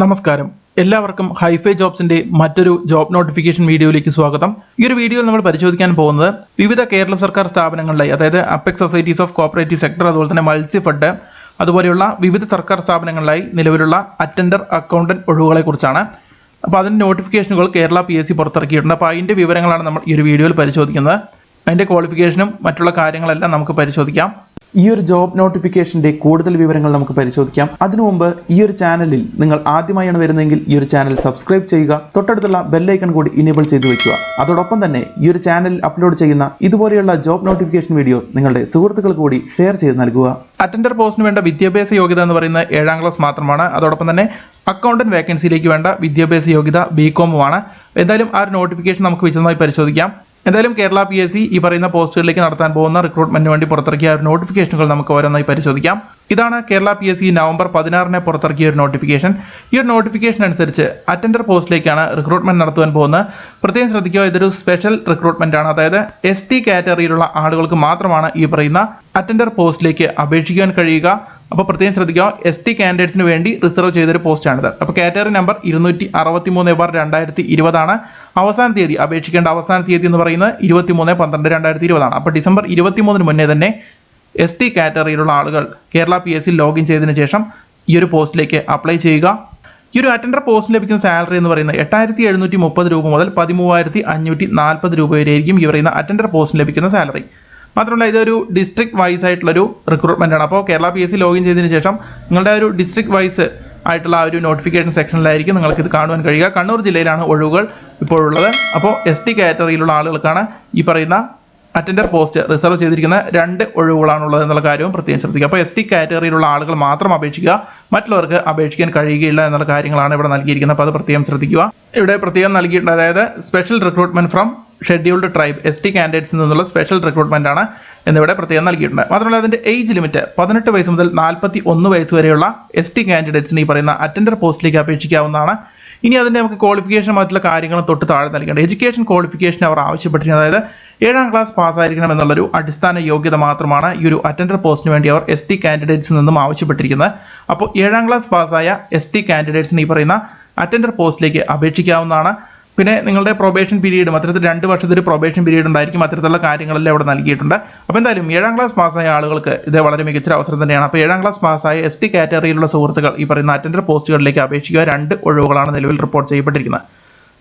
നമസ്കാരം. എല്ലാവർക്കും ഹൈഫൈ ജോബ്സിന്റെ മറ്റൊരു ജോബ് നോട്ടിഫിക്കേഷൻ വീഡിയോയിലേക്ക് സ്വാഗതം. ഈ ഒരു വീഡിയോയിൽ നമ്മൾ പരിശോധിക്കാൻ പോകുന്നത് വിവിധ കേരള സർക്കാർ സ്ഥാപനങ്ങളിലായി അതായത് apex societies of cooperative sector അതുപോലെ തന്നെ മത്സ്യഫെഡ് അതുപോലെയുള്ള വിവിധ സർക്കാർ സ്ഥാപനങ്ങളിലായി നിലവിലുള്ള അറ്റൻഡർ അക്കൗണ്ടന്റ് ഒഴിവുകളെ കുറിച്ചാണ്. അപ്പോൾ അതിന്റെ നോട്ടിഫിക്കേഷനുകൾ കേരള പി എസ് സി പുറത്തിറക്കിയിട്ടുണ്ട്. അപ്പോൾ അതിന്റെ വിവരങ്ങളാണ് നമ്മൾ ഈ ഒരു വീഡിയോയിൽ പരിശോധിക്കുന്നത്. അതിന്റെ ക്വാളിഫിക്കേഷനും മറ്റുള്ള കാര്യങ്ങളെല്ലാം നമുക്ക് പരിശോധിക്കാം. ഈ ഒരു ജോബ് നോട്ടിഫിക്കേഷന്റെ കൂടുതൽ വിവരങ്ങൾ നമുക്ക് പരിശോധിക്കാം. അതിനു മുമ്പ് ഈ ഒരു ചാനലിൽ നിങ്ങൾ ആദ്യമായാണ് വരുന്നതെങ്കിൽ ഈ ഒരു ചാനൽ സബ്സ്ക്രൈബ് ചെയ്യുക. തൊട്ടടുത്തുള്ള ബെല്ലൈക്കൺ കൂടി ഇനേബിൾ ചെയ്തു വെക്കുക. അതോടൊപ്പം തന്നെ ഈ ഒരു ചാനലിൽ അപ്ലോഡ് ചെയ്യുന്ന ഇതുപോലെയുള്ള ജോബ് നോട്ടിഫിക്കേഷൻ വീഡിയോസ് നിങ്ങളുടെ സുഹൃത്തുക്കൾ കൂടി ഷെയർ ചെയ്ത് നൽകുക. അറ്റൻഡർ പോസ്റ്റിന് വേണ്ട വിദ്യാഭ്യാസ യോഗ്യത എന്ന് പറയുന്ന ഏഴാം ക്ലാസ് മാത്രമാണ്. അതോടൊപ്പം തന്നെ അക്കൗണ്ടന്റ് വേക്കൻസിയിലേക്ക് വേണ്ട വിദ്യാഭ്യാസ യോഗ്യത ബി കോമുമാണ് എന്തായാലും ആ ഒരു നോട്ടിഫിക്കേഷൻ നമുക്ക് വിശദമായി പരിശോധിക്കാം. എന്തായാലും കേരള പി എസ് സി ഈ പറയുന്ന പോസ്റ്റുകളിലേക്ക് നടത്താൻ പോകുന്ന റിക്രൂട്ട്മെന്റിന് വേണ്ടി പുറത്തിറക്കിയ ഒരു നോട്ടിഫിക്കേഷനുകൾ നമുക്ക് ഓരോന്നായി പരിശോധിക്കാം. ഇതാണ് Kerala P S C November പതിനാറിന് പുറത്തിറക്കിയ ഒരു നോട്ടിഫിക്കേഷൻ ഈ ഒരു നോട്ടിഫിക്കേഷൻ അനുസരിച്ച് അറ്റൻഡർ പോസ്റ്റിലേക്കാണ് റിക്രൂട്ട്മെന്റ് നടത്തുവാൻ പോകുന്നത്. പ്രത്യേകം ശ്രദ്ധിക്കുക ഇതൊരു സ്പെഷ്യൽ റിക്രൂട്ട്മെന്റ് ആണ്. അതായത് എസ് ടി കാറ്റഗറിയിലുള്ള ആളുകൾക്ക് മാത്രമാണ് ഈ പറയുന്ന അറ്റൻഡർ പോസ്റ്റിലേക്ക് അപേക്ഷിക്കാൻ കഴിയുക. അപ്പോൾ പ്രത്യേകം ശ്രദ്ധിക്കുക. എസ് ടി കാൻഡിഡേറ്റ്സിന് വേണ്ടി റിസർവ് ചെയ്തൊരു പോസ്റ്റാണിത് അപ്പോൾ കാറ്റഗറി നമ്പർ ഇരുന്നൂറ്റി അറുപത്തി മൂന്ന് ബാർ രണ്ടായിരത്തി ഇരുപതാണ് അവസാന തീയതി അപേക്ഷിക്കേണ്ട അവസാന തീയതി എന്ന് പറയുന്നത് ഇരുപത്തി മൂന്ന് പന്ത്രണ്ട് രണ്ടായിരത്തി ഇരുപതാണ് അപ്പോൾ ഡിസംബർ ഇരുപത്തി മൂന്നിന് മുന്നേ തന്നെ എസ് ടി കാറ്റഗറിയിലുള്ള ആളുകൾ Kerala P S C login ചെയ്തതിന് ശേഷം ഈ ഒരു പോസ്റ്റിലേക്ക് അപ്ലൈ ചെയ്യുക. ഈ ഒരു അറ്റൻഡർ പോസ്റ്റ് ലഭിക്കുന്ന സാലറി എന്ന് പറയുന്നത് എട്ടായിരത്തി എഴുന്നൂറ്റി മുപ്പത് രൂപ മുതൽ പതിമൂവായിരത്തി അഞ്ഞൂറ്റി നാൽപ്പത് രൂപ വരെയായിരിക്കും ഈ പറയുന്ന അറ്റൻഡർ പോസ്റ്റിന് ലഭിക്കുന്ന സാലറി മാത്രമല്ല ഇതൊരു ഡിസ്ട്രിക്ട് വൈസ് ആയിട്ടുള്ളൊരു റിക്രൂട്ട്മെന്റ് ആണ്. അപ്പോൾ Kerala P S C login ചെയ്തതിന് ശേഷം നിങ്ങളുടെ ഒരു ഡിസ്ട്രിക്ട് വൈസ് ആയിട്ടുള്ള ആ ഒരു നോട്ടിഫിക്കേഷൻ സെക്ഷനിലായിരിക്കും നിങ്ങൾക്ക് ഇത് കാണുവാൻ കഴിയുക. കണ്ണൂർ ജില്ലയിലാണ് ഒഴിവുകൾ ഇപ്പോഴുള്ളത്. അപ്പോൾ എസ് ടി കാറ്റഗറിയിലുള്ള ആളുകൾക്കാണ് ഈ പറയുന്ന അറ്റൻഡർ പോസ്റ്റ് റിസർവ് ചെയ്തിരിക്കുന്ന രണ്ട് ഒഴിവുകളാണുള്ളത് എന്നുള്ള കാര്യവും പ്രത്യേകം ശ്രദ്ധിക്കുക. അപ്പോൾ എസ് ടി കാറ്റഗറിയിലുള്ള ആളുകൾ മാത്രം അപേക്ഷിക്കുക. മറ്റുള്ളവർക്ക് അപേക്ഷിക്കാൻ കഴിയുകയില്ല എന്നുള്ള കാര്യങ്ങളാണ് ഇവിടെ നൽകിയിരിക്കുന്നത്. അപ്പോൾ അത് പ്രത്യേകം ശ്രദ്ധിക്കുക. ഇവിടെ പ്രത്യേകം നൽകിയിട്ടുണ്ട് അതായത് special recruitment from scheduled tribe S T കാൻഡിഡേറ്റ്സിൽ നിന്നുള്ള സ്പെഷ്യൽ റിക്രൂട്ട്മെന്റ് ആണ് എന്നിവിടെ പ്രത്യേകം നൽകിയിട്ടുണ്ട്. മാത്രമല്ല അതിന്റെ ഏജ് ലിമിറ്റ് പതിനെട്ട് വയസ്സ് മുതൽ നാൽപ്പത്തി ഒന്ന് വയസ്സ് വരെയുള്ള എസ് ടി കാൻഡിഡേറ്റ്സിന് ഈ പറയുന്ന അറ്റൻഡർ പോസ്റ്റിലേക്ക് അപേക്ഷിക്കാവുന്നതാണ്. ഇനി അതിന്റെ നമുക്ക് ക്വാളിഫിക്കേഷൻ മറ്റുള്ള കാര്യങ്ങളും തൊട്ട് താഴെ നൽകേണ്ട. എഡ്യൂക്കേഷൻ ക്വാളിഫിക്കേഷൻ അവർ ആവശ്യപ്പെട്ടിരിക്കുന്നത് അതായത് ഏഴാം ക്ലാസ് പാസ്സായിരിക്കണം എന്നുള്ളൊരു അടിസ്ഥാന യോഗ്യത മാത്രമാണ് ഈ ഒരു അറ്റൻഡർ പോസ്റ്റിന് വേണ്ടി അവർ എസ് ടി കാൻഡിഡേറ്റ്സിൽ നിന്നും ആവശ്യപ്പെട്ടിരിക്കുന്നത്. അപ്പോൾ ഏഴാം ക്ലാസ് പാസ്സായ എസ് ടി കാൻഡിഡേറ്റ്സിന് ഈ പറയുന്ന അറ്റൻഡർ പോസ്റ്റിലേക്ക് അപേക്ഷിക്കാവുന്നതാണ്. പിന്നെ നിങ്ങളുടെ പ്രൊബേഷൻ പീരീഡും അത്തരത്തിൽ രണ്ട് വർഷത്തെ ഒരു പ്രൊബേഷൻ പീരീഡ് ഉണ്ടായിരിക്കും. അത്തരത്തിലുള്ള കാര്യങ്ങളെല്ലാം ഇവിടെ നൽകിയിട്ടുണ്ട്. അപ്പോൾ എന്തായാലും ഏഴാം ക്ലാസ് പാസ്സായ ആളുകൾക്ക് ഇത് വളരെ മികച്ച അവസരം തന്നെയാണ്. അപ്പോൾ ഏഴാം ക്ലാസ് പാസ്സായ എസ് ടി കാറ്റഗറിയിലുള്ള സുഹൃത്തുക്കൾ ഈ പറയുന്ന അറ്റൻഡർ പോസ്റ്റുകളിലേക്ക് അപേക്ഷിക്കുക. രണ്ട് ഒഴിവുകളാണ് നിലവിൽ റിപ്പോർട്ട് ചെയ്യപ്പെട്ടിരിക്കുന്നത്.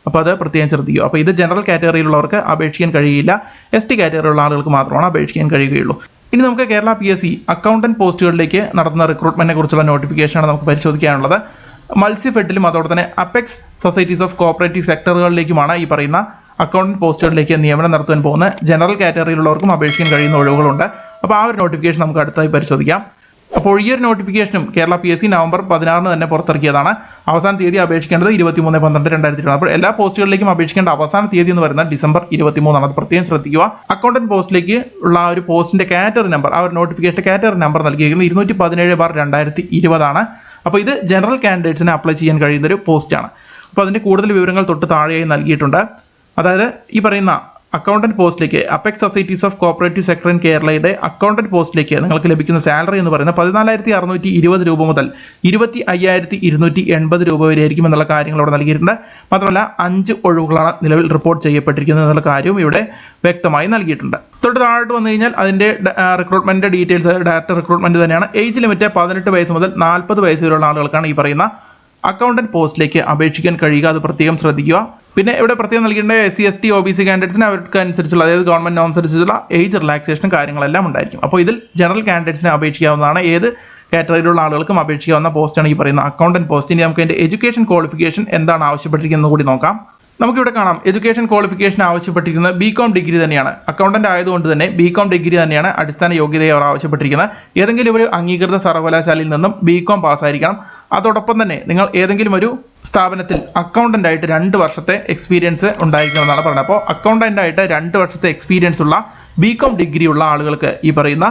അപ്പോൾ അത് പ്രത്യേകം ശ്രദ്ധിക്കുക. അപ്പോൾ ഇത് ജനറൽ കാറ്റഗറിയിലുള്ളവർക്ക് അപേക്ഷിക്കാൻ കഴിയില്ല. എസ് ടി കാറ്റഗറിയിലുള്ള ആളുകൾക്ക് മാത്രമാണ് അപേക്ഷിക്കാൻ കഴിയുകയുള്ളൂ. ഇനി നമുക്ക് Kerala P S C accountant പോസ്റ്റുകളിലേക്ക് നടത്തുന്ന റിക്രൂട്ട്മെന്റിനെ കുറിച്ചുള്ള നോട്ടിഫിക്കേഷനാണ് നമുക്ക് പരിശോധിക്കാനുള്ളത്. മത്സ്യഫെഡിലും അതോടെ തന്നെ അപെക്സ് സൊസൈറ്റീസ് ഓഫ് കോപ്പറേറ്റീവ് സെക്ടറുകളിലേക്കുമാണ് ഈ പറയുന്ന അക്കൗണ്ടന്റ് പോസ്റ്റുകളിലേക്ക് നിയമനം നടത്താൻ പോകുന്ന ജനറൽ കാറ്റഗറിയിലുള്ളവർക്കും അപേക്ഷിക്കാൻ കഴിയുന്ന ഒഴിവുകളുണ്ട്. അപ്പോൾ ആ ഒരു നോട്ടിഫിക്കേഷൻ നമുക്ക് അടുത്തായി പരിശോധിക്കാം. അപ്പോൾ ഈ ഒരു നോട്ടിഫിക്കേഷനും Kerala P S C November പതിനാറിന് തന്നെ പുറത്തിറക്കിയതാണ്. അവസാന തീയതി അപേക്ഷിക്കേണ്ടത് ഇരുപത്തി മൂന്ന് പന്ത്രണ്ട് രണ്ടായിരത്തി ഇരുപത് അപ്പോൾ എല്ലാ പോസ്റ്റുകളിലേക്കും അപേക്ഷിക്കേണ്ട അവസാന തീയതി എന്ന് പറയുന്നത് ഡിസംബർ ഇരുപത്തി മൂന്നാണ് അത് പ്രത്യേകം ശ്രദ്ധിക്കുക. അക്കൗണ്ടന്റ് പോസ്റ്റിലേക്ക് ഉള്ള ഒരു പോസ്റ്റിന്റെ കാറ്റഗറി നമ്പർ ആ ഒരു നോട്ടിഫിക്കേഷൻ കാറ്റഗറി നമ്പർ നൽകിയിരിക്കുന്നത് ഇരുന്നൂറ്റി പതിനേഴ് ബാർ രണ്ടായിരത്തി ഇരുപതാണ്. അപ്പോൾ ഇത് ജനറൽ കാൻഡിഡേറ്റ്സിന് അപ്ലൈ ചെയ്യാൻ കഴിയുന്ന ഒരു പോസ്റ്റാണ് അപ്പോൾ അതിന്റെ കൂടുതൽ വിവരങ്ങൾ തൊട്ട് താഴെയായി നൽകിയിട്ടുണ്ട്. അതായത് ഈ പറയുന്ന അക്കൗണ്ടന്റ് പോസ്റ്റിലേക്ക് apex societies of cooperative sector in കേരളയുടെ അക്കൗണ്ടന്റ് പോസ്റ്റിലേക്ക് നിങ്ങൾക്ക് ലഭിക്കുന്ന സാലറി എന്ന് പറയുന്നത് പതിനാലായിരത്തി അറുന്നൂറ്റി ഇരുപത് രൂപ മുതൽ ഇരുപത്തി അയ്യായിരത്തി ഇരുന്നൂറ്റി എൺപത് രൂപ വരെ ആയിരിക്കും എന്നുള്ള കാര്യങ്ങൾ ഇവിടെ നൽകിയിട്ടുണ്ട്. മാത്രമല്ല അഞ്ച് ഒഴിവുകളാണ് നിലവിൽ റിപ്പോർട്ട് ചെയ്യപ്പെട്ടിരിക്കുന്നത് എന്നുള്ള കാര്യവും ഇവിടെ വ്യക്തമായി നൽകിയിട്ടുണ്ട്. തൊട്ട് താഴോട്ട് വന്നു കഴിഞ്ഞാൽ അതിന്റെ റിക്രൂട്ട്മെന്റ് ഡീറ്റെയിൽസ് ഡയറക്ടർ റിക്രൂട്ട്മെന്റ് തന്നെയാണ്. ഏജ് ലിമിറ്റ് പതിനെട്ട് വയസ്സ് മുതൽ നാൽപ്പത് വയസ്സ് വരെയുള്ള ആളുകൾക്കാണ് ഈ പറയുന്ന അക്കൗണ്ടന്റ് പോസ്റ്റിലേക്ക് അപേക്ഷിക്കാൻ കഴിയുക. അത് പ്രത്യേകം ശ്രദ്ധിക്കുക. പിന്നെ ഇവിടെ പ്രത്യേകം നൽകേണ്ട S C S T O B C കാൻഡിഡേറ്റ്സിന് അവർക്ക് അനുസരിച്ചുള്ള അതായത് ഗവൺമെന്റ് നോംസ് അനുസരിച്ചുള്ള ഏജ് റിലാക്സേഷൻ കാര്യങ്ങളെല്ലാം ഉണ്ടായിരിക്കും. അപ്പോൾ ഇതിൽ ജനറൽ കാൻഡിഡേറ്റ്സിന് അപേക്ഷിക്കാവുന്നതാണ്. ഏത് കാറ്റഗറിയിലുള്ള ആളുകൾക്കും അപേക്ഷിക്കാവുന്ന പോസ്റ്റാണ് ഈ പറയുന്ന അക്കൗണ്ടന്റ് പോസ്റ്റ് ഇനി നമുക്ക് അതിന്റെ എഡ്യൂക്കേഷൻ ക്വാളിഫിക്കേഷൻ എന്താണ് ആവശ്യപ്പെട്ടിരിക്കുന്നത് കൂടി നോക്കാം. നമുക്കിവിടെ കാണാം. എഡ്യൂക്കേഷൻ ക്വാളിഫിക്കേഷൻ ആവശ്യപ്പെട്ടിരിക്കുന്നത് ബി കോം ഡിഗ്രി തന്നെയാണ്. അക്കൗണ്ടന്റ് ആയതുകൊണ്ട് തന്നെ ബി കോം ഡിഗ്രി തന്നെയാണ് അടിസ്ഥാന യോഗ്യതയെ അവർ ആവശ്യപ്പെട്ടിരിക്കുന്നത്. ഏതെങ്കിലും ഒരു അംഗീകൃത സർവകലാശാലയിൽ നിന്നും ബി കോം പാസ്സായിരിക്കണം. അതോടൊപ്പം തന്നെ നിങ്ങൾ ഏതെങ്കിലും ഒരു സ്ഥാപനത്തിൽ അക്കൗണ്ടന്റ് ആയിട്ട് രണ്ട് വർഷത്തെ എക്സ്പീരിയൻസ് ഉണ്ടായിരിക്കണമെന്നാണ് പറയുന്നത് അപ്പോൾ അക്കൗണ്ടന്റ് ആയിട്ട് രണ്ട് വർഷത്തെ എക്സ്പീരിയൻസ് ഉള്ള ബി കോം ഡിഗ്രി ഉള്ള ആളുകൾക്ക് ഈ പറയുന്ന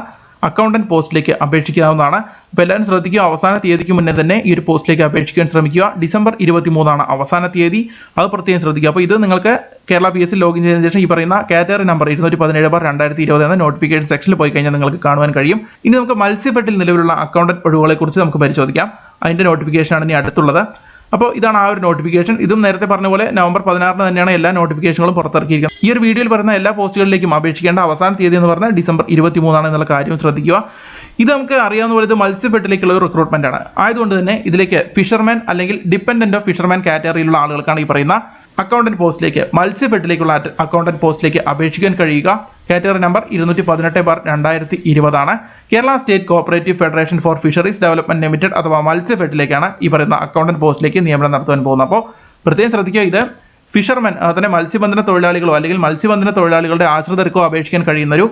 അക്കൗണ്ടന്റ് പോസ്റ്റിലേക്ക് അപേക്ഷിക്കാവുന്നതാണ്. അപ്പോൾ എല്ലാവരും ശ്രദ്ധിക്കുക അവസാന തീയതിക്ക് മുന്നേ തന്നെ ഈ ഒരു പോസ്റ്റിലേക്ക് അപേക്ഷിക്കാൻ ശ്രമിക്കുക. ഡിസംബർ ഇരുപത്തി മൂന്നാണ് അവസാന തീയതി അത് പ്രത്യേകം ശ്രദ്ധിക്കുക. അപ്പോൾ ഇത് നിങ്ങൾക്ക് Kerala P S C login ചെയ്തതിനു ശേഷം ഈ പറയുന്ന കാറ്റഗറി നമ്പർ ഇരുന്നൂറ്റി പതിനേഴ് ബാർ രണ്ടായിരത്തി ഇരുപത് എന്ന നോട്ടിഫിക്കേഷൻ സെക്ഷനിൽ പോയി കഴിഞ്ഞാൽ നിങ്ങൾക്ക് കാണുവാൻ കഴിയും. ഇനി നമുക്ക് മത്സ്യഫെട്ടിൽ നിലവിലുള്ള അക്കൗണ്ടന്റ് ഒഴിവുകളെ കുറിച്ച് നമുക്ക് പരിശോധിക്കാം. അതിന്റെ നോട്ടിഫിക്കേഷനാണ് ഇനി അടുത്തുള്ളത്. അപ്പോൾ ഇതാണ് ആ ഒരു നോട്ടിഫിക്കേഷൻ ഇതും നേരത്തെ പറഞ്ഞ പോലെ നവംബർ പതിനാറിന് തന്നെയാണ് എല്ലാ നോട്ടിഫിക്കേഷനുകളും പുറത്തിറക്കിയിരിക്കുന്നത്. ഈ ഒരു വീഡിയോയിൽ പറയുന്ന എല്ലാ പോസ്റ്റുകളിലേക്കും അപേക്ഷിക്കേണ്ട അവസാന തീയതി എന്ന് പറഞ്ഞാൽ ഡിസംബർ ഇരുപത്തി മൂന്നാണ് എന്നുള്ള കാര്യം ശ്രദ്ധിക്കുക. ഇത് നമുക്ക് അറിയാവുന്ന പോലെ ഇത് മത്സ്യപ്പെട്ടിലേക്കുള്ള ഒരു റിക്രൂട്ട്മെന്റ് ആണ്. ആയതുകൊണ്ട് തന്നെ ഇതിലേക്ക് ഫിഷർമാൻ അല്ലെങ്കിൽ ഡിപ്പെൻഡന്റ് ഓഫ് ഫിഷർമാൻ കാറ്റഗറിയിലുള്ള ആളുകൾക്കാണ് ഈ പറയുന്ന അക്കൗണ്ടന്റ് പോസ്റ്റിലേക്ക് മത്സ്യഫെഡിലേക്കുള്ള അക്കൗണ്ടന്റ് പോസ്റ്റിലേക്ക് അപേക്ഷിക്കാൻ കഴിയുക. കാറ്റഗറി നമ്പർ ഇരുന്നൂറ്റി പതിനെട്ട് ബാർ രണ്ടായിരത്തി ഇരുപതാണ് Kerala state cooperative federation for fisheries development limited അഥവാ മത്സ്യഫെഡിലേക്കാണ് ഈ പറയുന്ന അക്കൗണ്ടന്റ് പോസ്റ്റിലേക്ക് നിയമനം നടത്താൻ പോകുന്നത്. അപ്പോൾ പ്രത്യേകം ശ്രദ്ധിക്കുക ഇത്. ഫിഷർമാൻ അതായത് മത്സ്യബന്ധന തൊഴിലാളികളോ അല്ലെങ്കിൽ മത്സ്യബന്ധന തൊഴിലാളികളുടെ ആശ്രിതർക്കോ അപേക്ഷിക്കാൻ കഴിയുന്ന ഒരു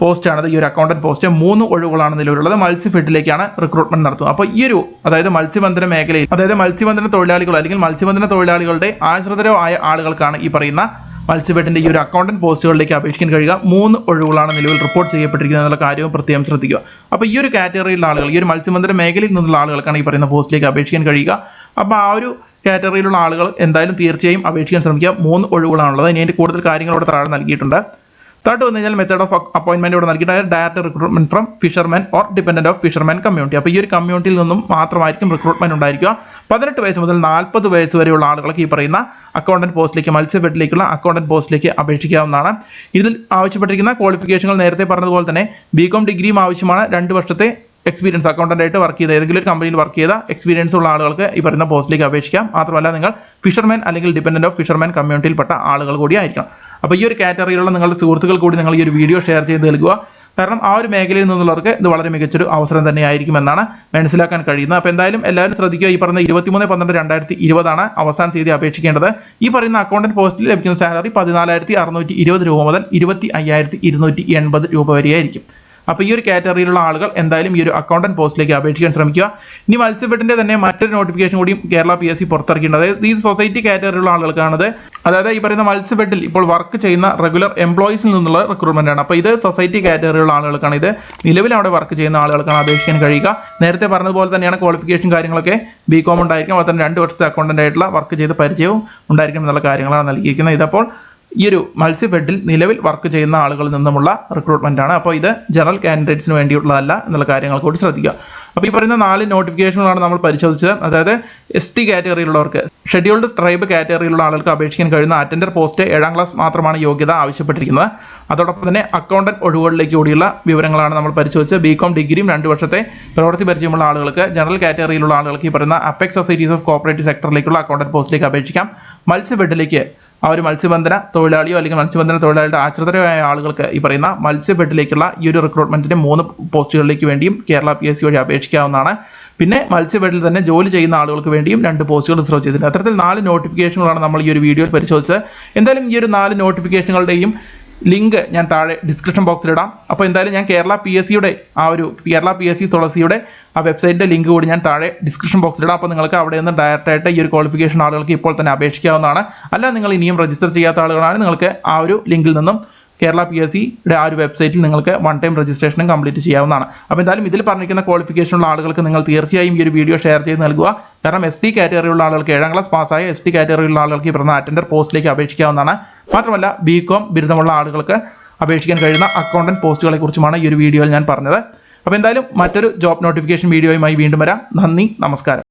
പോസ്റ്റാണ് ഈ ഒരു അക്കൗണ്ടന്റ് പോസ്റ്റ് മൂന്ന് ഒഴിവുകളാണ് നിലവിലുള്ളത്. മത്സ്യഫെഡിലേക്കാണ് റിക്രൂട്ട്മെന്റ് നടത്തുന്നത്. അപ്പോൾ ഈ ഒരു അതായത് മത്സ്യബന്ധന മേഖലയിൽ അതായത് മത്സ്യബന്ധന തൊഴിലാളികളോ അല്ലെങ്കിൽ മത്സ്യബന്ധന തൊഴിലാളികളുടെ ആശ്രിതരോ ആയ ആളുകൾക്കാണ് ഈ പറയുന്ന മത്സ്യഫെഡിന്റെ ഈ ഒരു അക്കൗണ്ടന്റ് പോസ്റ്റുകളിലേക്ക് അപേക്ഷിക്കാൻ കഴിയുക. മൂന്ന് ഒഴിവുകളാണ് നിലവിൽ റിപ്പോർട്ട് ചെയ്യപ്പെട്ടിരിക്കുന്നത് എന്നുള്ള കാര്യവും പ്രത്യേകം ശ്രദ്ധിക്കുക. അപ്പോൾ ഈ ഒരു കാറ്റഗറിയിലുള്ള ആളുകൾ ഈ ഒരു മത്സ്യബന്ധന മേഖലയിൽ നിന്നുള്ള ആളുകൾക്കാണ് ഈ പറയുന്ന പോസ്റ്റിലേക്ക് അപേക്ഷിക്കാൻ കഴിയുക. അപ്പോൾ ആ ഒരു കാറ്റഗറിയിലുള്ള ആളുകൾ എന്തായാലും തീർച്ചയായും അപേക്ഷിക്കാൻ ശ്രമിക്കുക. മൂന്ന് ഒഴിവുകളാണുള്ളത്. ഇനി അതിന്റെ കൂടുതൽ കാര്യങ്ങൾ ഇവിടെ താഴെ നൽകിയിട്ടുണ്ട്. തേർഡ് വന്നു കഴിഞ്ഞാൽ മെത്തേഡ് ഓഫ് അപ്പോയിന്റ്മെന്റ് ഇവിടെ നൽകിയിട്ട് direct recruitment from fisherman or dependent of fisherman community അപ്പോൾ ഈ ഒരു കമ്മ്യൂണിറ്റിയിൽ നിന്നും മാത്രമായിരിക്കും റിക്രൂട്ട്മെന്റ് ഉണ്ടായിരിക്കുക. പതിനെട്ട് വയസ്സ് മുതൽ നാൽപ്പത് വയസ്സ് വരെയുള്ള ആളുകൾക്ക് ഈ പറയുന്ന അക്കൗണ്ടന്റ് പോസ്റ്റിലേക്ക് മത്സ്യബെഡിലേക്കുള്ള അക്കൗണ്ടന്റ് പോസ്റ്റിലേക്ക് അപേക്ഷിക്കാവുന്നതാണ്. ഇതിൽ ആവശ്യപ്പെട്ടിരിക്കുന്ന ക്വാളിഫിക്കേഷനുകൾ നേരത്തെ പറഞ്ഞതുപോലെ തന്നെ ബികോം ഡിഗ്രിയും ആവശ്യമാണ്. രണ്ട് വർഷത്തെ എക്സ്പീരിയൻസ് അക്കൗണ്ടന്റ് ആയിട്ട് വർക്ക് ചെയ്ത ഏതെങ്കിലും ഒരു കമ്പനിയിൽ വർക്ക് ചെയ്ത എക്സ്പീരിയൻസ് ഉള്ള ആളുകൾക്ക് ഈ പറയുന്ന പോസ്റ്റിലേക്ക് അപേക്ഷിക്കാം. മാത്രമല്ല നിങ്ങൾ ഫിഷർമാൻ അല്ലെങ്കിൽ ഡിപെൻഡന്റ് ഓഫ് ഫിഷർമാൻ കമ്മ്യൂണിറ്റിയിൽപ്പെട്ട ആളുകൾ കൂടി ആയിരിക്കണം. അപ്പോൾ ഈ ഒരു കാറ്റഗറിയിലുള്ള നിങ്ങളുടെ സുഹൃത്തുക്കൾ കൂടി നിങ്ങൾ ഈ ഒരു വീഡിയോ ഷെയർ ചെയ്ത് നൽകുക. കാരണം ആ ഒരു മേഖലയിൽ നിന്നുള്ളവർക്ക് ഇത് വളരെ മികച്ചൊരു അവസരം തന്നെയായിരിക്കും എന്നാണ് മനസ്സിലാക്കാൻ കഴിയുന്നത്. അപ്പോൾ എന്തായാലും എല്ലാവരും ശ്രദ്ധിക്കുക ഈ പറയുന്ന ഇരുപത്തിമൂന്ന് പന്ത്രണ്ട് രണ്ടായിരത്തി ഇരുപതാണ് അവസാന തീയതി അപേക്ഷിക്കേണ്ടത്. ഈ പറയുന്ന അക്കൗണ്ടന്റ് പോസ്റ്റിൽ ലഭിക്കുന്ന സാലറി പതിനാലായിരത്തി അറുന്നൂറ്റി ഇരുപത് രൂപ മുതൽ ഇരുപത്തി അയ്യായിരത്തി ഇരുന്നൂറ്റി എൺപത് രൂപ വരെയായിരിക്കും. അപ്പോൾ ഈ ഒരു കാറ്റഗറിയിലുള്ള ആളുകൾ എന്തായാലും ഈ ഒരു അക്കൗണ്ടന്റ് പോസ്റ്റിലേക്ക് അപേക്ഷിക്കാൻ ശ്രമിക്കുക. ഇനി മത്സ്യഫെഡിന്റെ തന്നെ മറ്റൊരു നോട്ടിഫിക്കേഷൻ കൂടി കേരള പി എസ് സി പുറത്തിറക്കിയിട്ടുണ്ട്. അതായത് ഈ സൊസൈറ്റി കാറ്റഗറിയിലുള്ള ആളുകൾക്കാണത്. അതായത് ഈ പറയുന്ന മത്സ്യഫെഡിൽ ഇപ്പോൾ വർക്ക് ചെയ്യുന്ന റെഗുലർ എംപ്ലോയീസിൽ നിന്നുള്ള റിക്രൂട്ട്മെന്റ് ആണ്. അപ്പോൾ ഇത് സൊസൈറ്റി കാറ്റഗറിയിലുള്ള ആളുകൾക്കാണ് ഇത്. നിലവിൽ അവിടെ വർക്ക് ചെയ്യുന്ന ആളുകൾക്കാണ് അപേക്ഷിക്കാൻ കഴിയുക. നേരത്തെ പറഞ്ഞതുപോലെ തന്നെയാണ് ക്വാളിഫിക്കേഷൻ കാര്യങ്ങളൊക്കെ ബി കോം ഉണ്ടായിരിക്കും. അതുപോലെ തന്നെ രണ്ട് വർഷത്തെ അക്കൗണ്ടന്റ് ആയിട്ടുള്ള വർക്ക് ചെയ്ത് പരിചയവും ഉണ്ടായിരിക്കണം എന്നുള്ള കാര്യങ്ങളാണ് നൽകിയിരിക്കുന്നത്. ഇതപ്പോൾ ഈ ഒരു മത്സ്യഫെഡിൽ നിലവിൽ വർക്ക് ചെയ്യുന്ന ആളുകളിൽ നിന്നുമുള്ള റിക്രൂട്ട്മെന്റ് ആണ്. അപ്പോൾ ഇത് ജനറൽ കാൻഡിഡേറ്റ്സിന് വേണ്ടിയുള്ളതല്ല എന്നുള്ള കാര്യങ്ങൾ കൂടി ശ്രദ്ധിക്കുക. അപ്പോൾ ഈ പറയുന്ന നാല് നോട്ടിഫിക്കേഷനുകളാണ് നമ്മൾ പരിശോധിച്ചത്. അതായത് എസ് ടി കാറ്റഗറിയിലുള്ളവർക്ക് ഷെഡ്യൂൾഡ് ട്രൈബ് കാറ്റഗറിയിലുള്ള ആളുകൾക്ക് അപേക്ഷിക്കാൻ കഴിയുന്ന അറ്റൻഡർ പോസ്റ്റ് ഏഴാം ക്ലാസ് മാത്രമാണ് യോഗ്യത ആവശ്യപ്പെട്ടിരിക്കുന്നത്. അതോടൊപ്പം തന്നെ അക്കൗണ്ടന്റ് ഒഴിവുകളിലേക്ക് കൂടിയുള്ള വിവരങ്ങളാണ് നമ്മൾ പരിശോധിച്ചത്. ബി കോം ഡിഗ്രിയും രണ്ട് വർഷത്തെ പ്രവൃത്തി പരിചയമുള്ള ആളുകൾക്ക് ജനറൽ കാറ്റഗറിയിലുള്ള ആളുകൾക്ക് ഈ പറയുന്ന അപ്പെക് സൊസൈറ്റീസ് ഓഫ് കോപ്പറേറ്റീവ് സെക്ടറിലേക്കുള്ള അക്കൗണ്ടന്റ് പോസ്റ്റിലേക്ക് അപേക്ഷിക്കാം. മത്സ്യബെഡിലേക്ക് ആ ഒരു മത്സ്യബന്ധന തൊഴിലാളിയോ അല്ലെങ്കിൽ മത്സ്യബന്ധന തൊഴിലാളിയുടെ ആശ്രിതരായ ആളുകൾക്ക് ഈ പറയുന്ന മത്സ്യബെഡിലേക്കുള്ള ഈ ഒരു റിക്രൂട്ട്മെന്റിന്റെ മൂന്ന് പോസ്റ്റുകളിലേക്ക് വേണ്ടിയും കേരള പി എസ് സി വഴി അപേക്ഷിക്കാവുന്നതാണ്. പിന്നെ മത്സ്യഫെഡിൽ തന്നെ ജോലി ചെയ്യുന്ന ആളുകൾക്ക് വേണ്ടിയും രണ്ട് പോസ്റ്റുകൾ റിസർവ് ചെയ്തിട്ടുണ്ട്. അത്തരത്തിൽ നാല് നോട്ടിഫിക്കേഷനുകളാണ് നമ്മൾ ഈ ഒരു വീഡിയോയിൽ പരിശോധിച്ചത്. എന്തായാലും ഈ ഒരു നാല് നോട്ടിഫിക്കേഷനുകളുടെയും ലിങ്ക് ഞാൻ താഴെ ഡിസ്ക്രിപ്ഷൻ ബോക്സിൽ ഇടാം. അപ്പോൾ എന്തായാലും ഞാൻ കേരള പി എസ് സിയുടെ ആ ഒരു കേരള പി എസ് സി തുളസിയുടെ ആ വെബ്സൈറ്റിന്റെ ലിങ്ക് കൂടി ഞാൻ താഴെ ഡിസ്ക്രിപ്ഷൻ ബോക്സിൽ ഇടാം. അപ്പോൾ നിങ്ങൾക്ക് അവിടെ നിന്ന് ഡയറക്റ്റ് ആയിട്ട് ഈ ഒരു ക്വാളിഫിക്കേഷൻ ആളുകൾക്ക് ഇപ്പോൾ തന്നെ അപേക്ഷിക്കാവുന്നതാണ്. അല്ല നിങ്ങൾ ഇനിയും രജിസ്റ്റർ ചെയ്യാത്ത ആളുകളാണ് നിങ്ങൾക്ക് ആ ഒരു ലിങ്കിൽ നിന്നും കേരള പി എസ് സിയുടെ ആ ഒരു വെബ്സൈറ്റിൽ നിങ്ങൾക്ക് വൺ ടൈം രജിസ്ട്രേഷനും കംപ്ലീറ്റ് ചെയ്യാവുന്നതാണ്. അപ്പോൾ എന്തായാലും ഇതിൽ പറഞ്ഞിരിക്കുന്ന ക്വാളിഫിക്കേഷനുള്ള ആളുകൾക്ക് നിങ്ങൾ തീർച്ചയായും ഈ ഒരു വീഡിയോ ഷെയർ ചെയ്ത് നൽകുക. കാരണം എസ് ടി കാറ്റഗറിയുള്ള ആളുകൾക്ക് ഏഴാം ക്ലാസ് പാസ്സായ എസ് ടി കാറ്റഗറിയുള്ള ആളുകൾക്ക് ഇവിടുന്ന് അറ്റൻഡർ പോസ്റ്റിലേക്ക് അപേക്ഷിക്കാവുന്നതാണ്. മാത്രമല്ല ബി കോം ബിരുദമുള്ള ആളുകൾക്ക് അപേക്ഷിക്കാൻ കഴിയുന്ന അക്കൗണ്ടന്റ് പോസ്റ്റുകളെ കുറിച്ചുമാണ് ഈ ഒരു വീഡിയോയിൽ ഞാൻ പറഞ്ഞത്. അപ്പോൾ എന്തായാലും മറ്റൊരു ജോബ് നോട്ടിഫിക്കേഷൻ വീഡിയോയുമായി വീണ്ടും വരാം. നന്ദി നമസ്കാരം.